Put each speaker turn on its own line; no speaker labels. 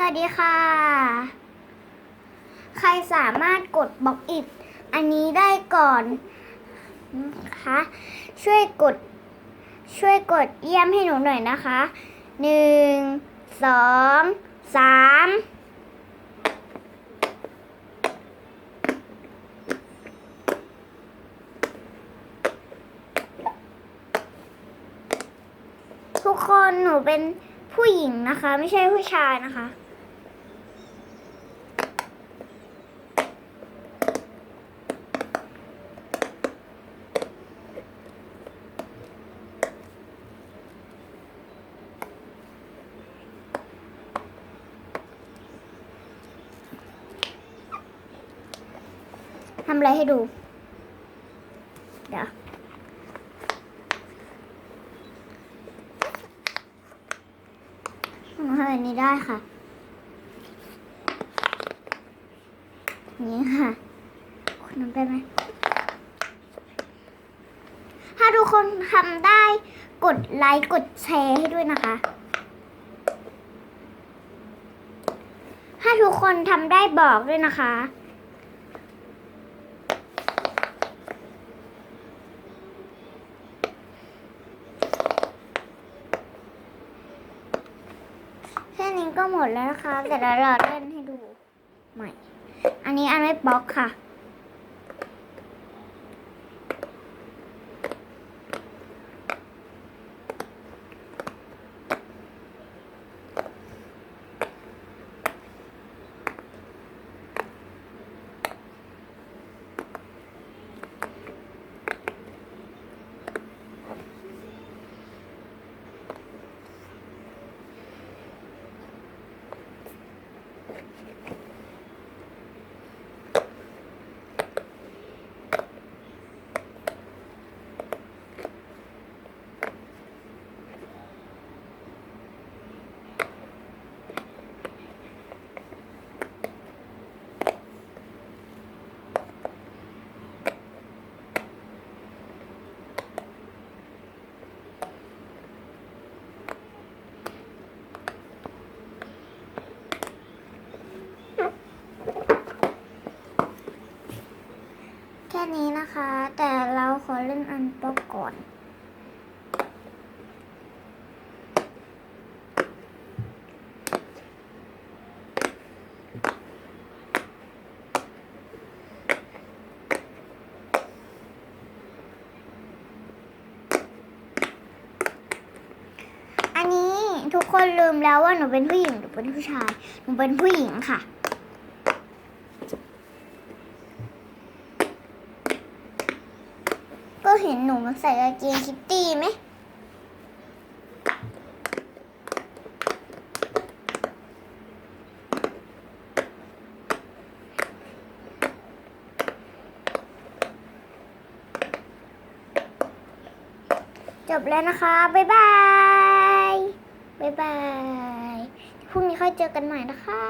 สวัสดีค่ะ ใครสามารถกดบล็อกอิดอันนี้ได้ก่อนนะคะช่วยกด ช่วยกดเยี่ยมให้หนูหน่อยนะคะหนึ่งสองสามทุกคนหนูเป็นผู้หญิงนะคะ ไม่ใช่ผู้ชายนะคะ ทำอะไรให้ดู เดี๋ยวทำแบบนี้ได้ค่ะ นี้ค่ะคุณทำได้ไหม ถ้าทุกคนทำได้กดไลค์ กดแชร์ให้ด้วยนะคะ ถ้าทุกคนทำได้บอกด้วยนะคะ ก็หมดแล้วนะคะ แต่เราเราเล่นให้ดูใหม่ อันนี้อันไม่บล็อกค่ะ แค่นี้นะคะ แต่เราขอเล่นอันบล็อกก่อน อันนี้ ทุกคนลืมแล้วว่าหนูเป็นผู้หญิงหรือเป็นผู้ชาย หนูเป็นผู้หญิงค่ะ ก็เห็นหนูมันใส่กางเกงคิตตี้ไหมจบแล้วนะคะ บ๊ายบาย บ๊ายบายพรุ่งนี้ค่อยเจอกันใหม่นะคะ